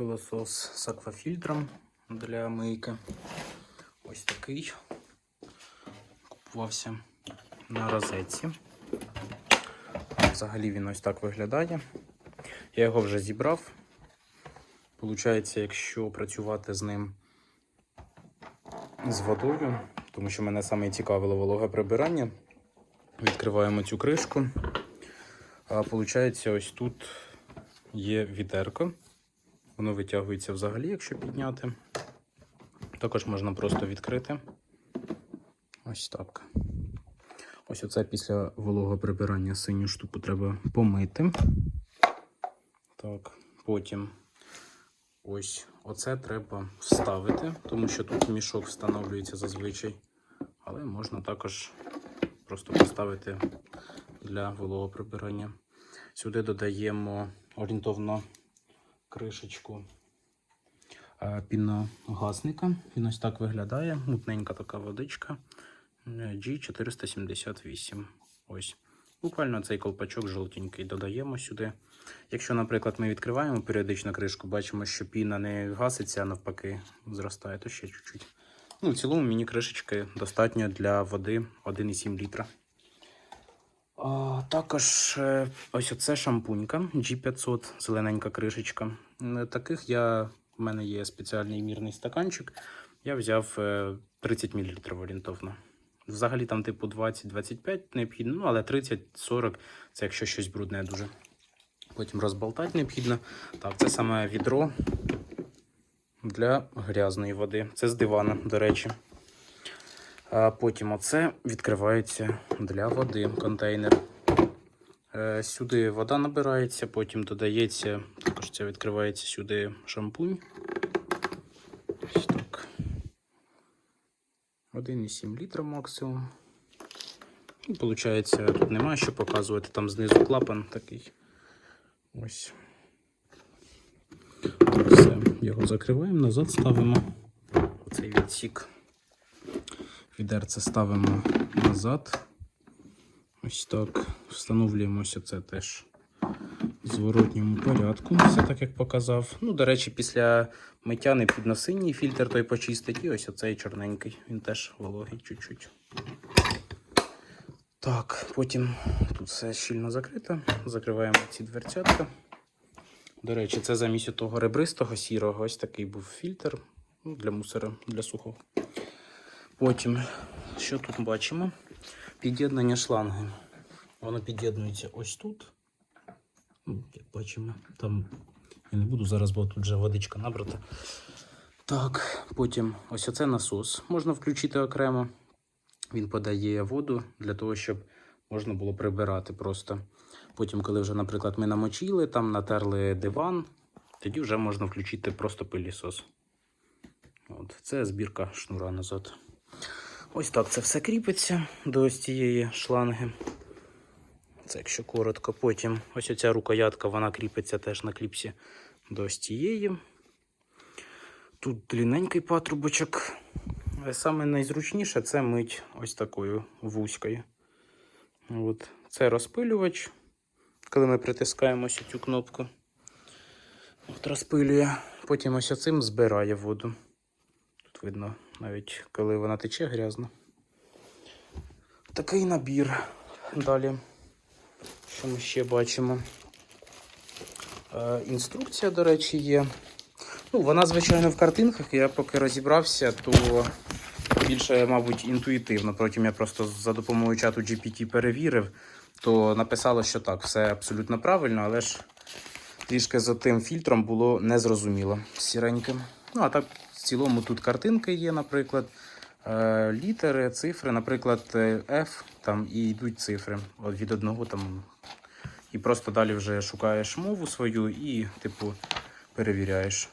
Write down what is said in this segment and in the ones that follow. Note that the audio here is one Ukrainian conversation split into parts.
Пилосос з аквафільтром для мийки. Ось такий. Купувався на розетці. Взагалі він ось так виглядає. Я його вже зібрав. Получається, якщо працювати з ним з водою, тому що мене саме цікавило вологе прибирання. Відкриваємо цю кришку. А получається, ось тут є відерко. Воно витягується взагалі, якщо підняти. Також можна просто відкрити. Ось так. Ось оце після вологого прибирання синю штуку треба помити. Так, потім ось оце треба вставити, тому що тут мішок встановлюється зазвичай. Але можна також просто поставити для вологого прибирання. Сюди додаємо орієнтовно кришечку е, піногасника. Він ось так виглядає. Мутненька така водичка. Е, G478. Ось. Буквально цей колпачок жовтенький додаємо сюди. Якщо, наприклад, ми відкриваємо періодично кришку, бачимо, що піна не гаситься, а навпаки зростає, то ще чуть-чуть. Ну, в цілому мені кришечки достатньо для води 1,7 літра. Також е, ось оце шампунька G500, зелененька кришечка. Е, Таких я, в мене є спеціальний мірний стаканчик. Я взяв е, 30 мл орієнтовно. Взагалі там типу 20-25 необхідно, ну але 30-40 це якщо щось брудне дуже. Потім розболтати необхідно. Так, це саме відро для грязної води. Це з дивана, до речі. А потім оце відкривається для води контейнер. Е, Сюди вода набирається, потім додається, також це відкривається сюди шампунь. Ось так. 1,7 літра максимум. І Получається, тут немає що показувати, там знизу клапан такий. Ось. Все, його закриваємо, назад ставимо. Цей відсік. Відерце ставимо назад. Ось так. Встановлюємося це теж в зворотньому порядку. Все так, як показав. Ну, до речі, після миття необхідно синій фільтр той почистить. І ось оцей чорненький. Він теж вологий чуть-чуть. Так, потім тут все щільно закрито. Закриваємо ці дверцятка. До речі, це замість того ребристого сірого. Ось такий був фільтр ну, для мусора, для сухого. Потім, що тут бачимо? Під'єднання шланги. Воно під'єднується ось тут. Ну, Як бачимо, там я не буду зараз, бо тут вже водичка набрата. Так, потім ось оце насос. Можна включити окремо. Він подає воду для того, щоб можна було прибирати просто. Потім, коли вже, наприклад, ми намочили, там натерли диван, тоді вже можна включити просто пилісос. От, це збірка шнура назад. Ось так це все кріпиться до ось цієї шланги. Це якщо коротко. Потім ось оця рукоятка, вона кріпиться теж на кліпсі до ось цієї. Тут длинненький патрубочок. Саме найзручніше це мить ось такою вузькою. От. Це розпилювач. Коли ми притискаємо ось цю кнопку, от розпилює. Потім ось оцим збирає воду. Видно, навіть коли вона тече грязно. Такий набір. Далі, що ми ще бачимо? Е, інструкція, до речі, є. Ну, вона, звичайно, в картинках. Я поки розібрався, то більше, мабуть, інтуїтивно. Потім я просто за допомогою чату GPT перевірив, то написало, що так, все абсолютно правильно, але ж трішки за тим фільтром було незрозуміло сіреньким. Ну, а так, в цілому тут картинки є, наприклад, е, літери, цифри, наприклад, е, F, там і йдуть цифри від одного там. І просто далі вже шукаєш мову свою і, типу, перевіряєш,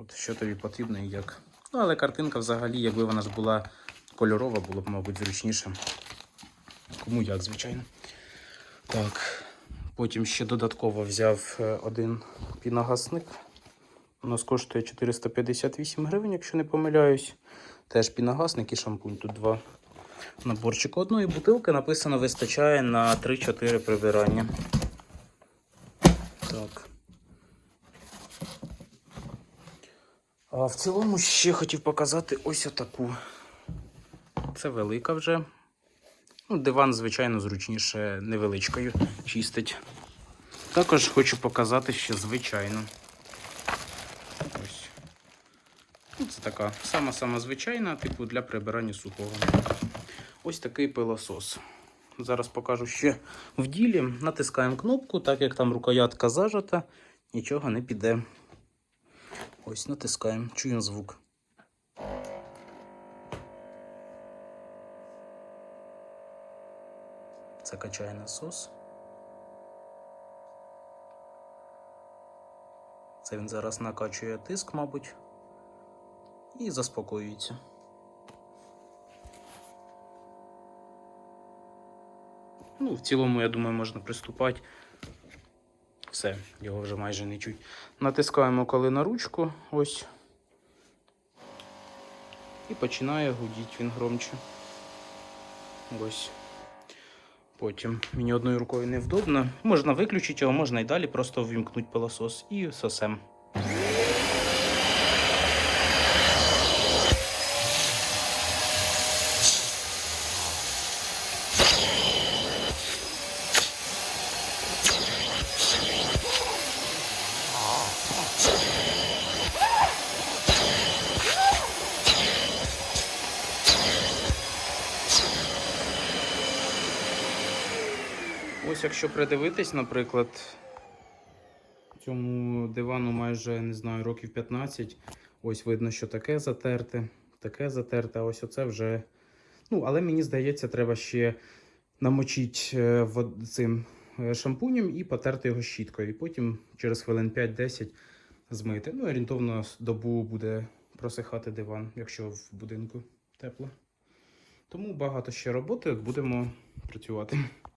от, що тобі потрібно і як. Ну, але картинка взагалі, якби вона ж була кольорова, було б, мабуть, зручніше. Кому як, звичайно. Так. Потім ще додатково взяв е, один піногасник. У нас коштує 458 гривень, якщо не помиляюсь. Теж піногасник і шампунь. Тут два наборчика. Одної бутилки написано вистачає на 3-4 прибирання. Так. А в цілому ще хотів показати ось отаку. Це велика вже. Ну, диван, звичайно, зручніше невеличкою чистить. Також хочу показати ще звичайну. Ось. Ну, це така сама-сама звичайна, типу для прибирання сухого. Ось такий пилосос. Зараз покажу ще в ділі. Натискаємо кнопку, так як там рукоятка зажата, нічого не піде. Ось натискаємо, чуємо звук. Це качає насос. Це він зараз накачує тиск, мабуть, і заспокоюється. Ну, в цілому, я думаю, можна приступати. Все, його вже майже не чуть. Натискаємо коли на ручку, ось. І починає гудіти він громче. Ось. Потім мені одною рукою невдобно. Можна виключити його, можна і далі просто ввімкнути пилосос і сосем. Ось якщо придивитись, наприклад, цьому дивану майже не знаю, років 15. Ось видно, що таке затерте, таке затерте, а ось оце вже. Ну, але мені здається, треба ще намочити е, цим шампунем і потерти його щіткою. І потім через хвилин 5-10 змити. Ну, орієнтовно добу буде просихати диван, якщо в будинку тепло. Тому багато ще роботи, будемо працювати.